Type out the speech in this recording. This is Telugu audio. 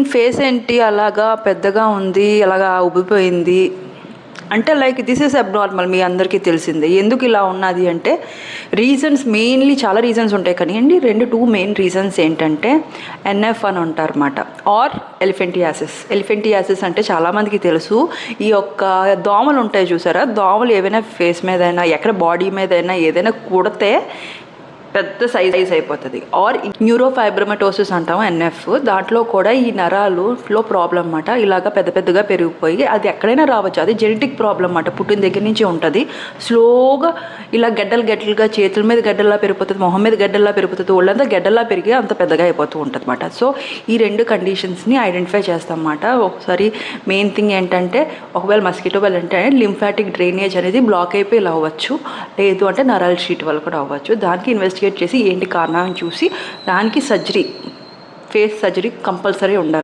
ఫేస్ ఏంటి? అలాగా పెద్దగా ఉంది అలాగా ఉబ్బిపోయింది. అంటే లైక్ దిస్ ఇస్ అబ్నార్మల్ మీ అందరికీ తెలిసిందే. ఎందుకు ఇలా ఉన్నది అంటే రీజన్స్ మెయిన్లీ చాలా రీజన్స్ ఉంటాయి. కానీ అండి రెండు టూ మెయిన్ రీజన్స్ ఏంటంటే ఎన్ఎఫ్ అని అంటారన్నమాట. ఆర్ ఎలిఫెంటియాసిస్ ఎలిఫెంటియాసిస్ అంటే చాలామందికి తెలుసు. ఈ యొక్క దోమలు ఉంటాయి చూసారా? దోమలు ఏవైనా ఫేస్ మీద అయినా ఎక్కడ బాడీ మీద అయినా ఏదైనా కుడితే పెద్ద సైజ్ సైజ్ అయిపోతుంది. ఆర్ న్యూరోఫైబ్రమటోసిస్ అంటాం ఎన్ఎఫ్ దాంట్లో కూడా ఈ నరాలులో ప్రాబ్లం అన్నమాట. ఇలాగ పెద్ద పెద్దగా పెరిగిపోయి అది ఎక్కడైనా రావచ్చు. అది జెనెటిక్ ప్రాబ్లం అన్నమాట. పుట్టిన దగ్గర నుంచి ఉంటుంది. స్లోగా ఇలా గడ్డలు గడ్డలుగా చేతుల మీద గడ్డల్లా పెరిగిపోతుంది మొహం మీద గడ్డల్లా పెరిగిపోతుంది ఒళ్ళంతా గడ్డల్లా పెరిగి అంత పెద్దగా అయిపోతూ ఉంటుంది అనమాట సో ఈ రెండు కండిషన్స్ని ఐడెంటిఫై చేస్తాం అన్నమాట. ఒకసారి మెయిన్ థింగ్ ఏంటంటే ఒకవేళ మస్కిటో వల్ల అంటే లింఫాటిక్ డ్రైనేజ్ అనేది బ్లాక్ అయిపోయి ఇలా అవ్వచ్చు. లేదు అంటే నరాల షీట్ వల్ల కూడా అవ్వచ్చు. దానికి ఇన్వెస్టిగేట్ చేసి ఏంటి కారణం చూసి దానికి సర్జరీ ఫేస్ సర్జరీ కంపల్సరీ ఉండాలి.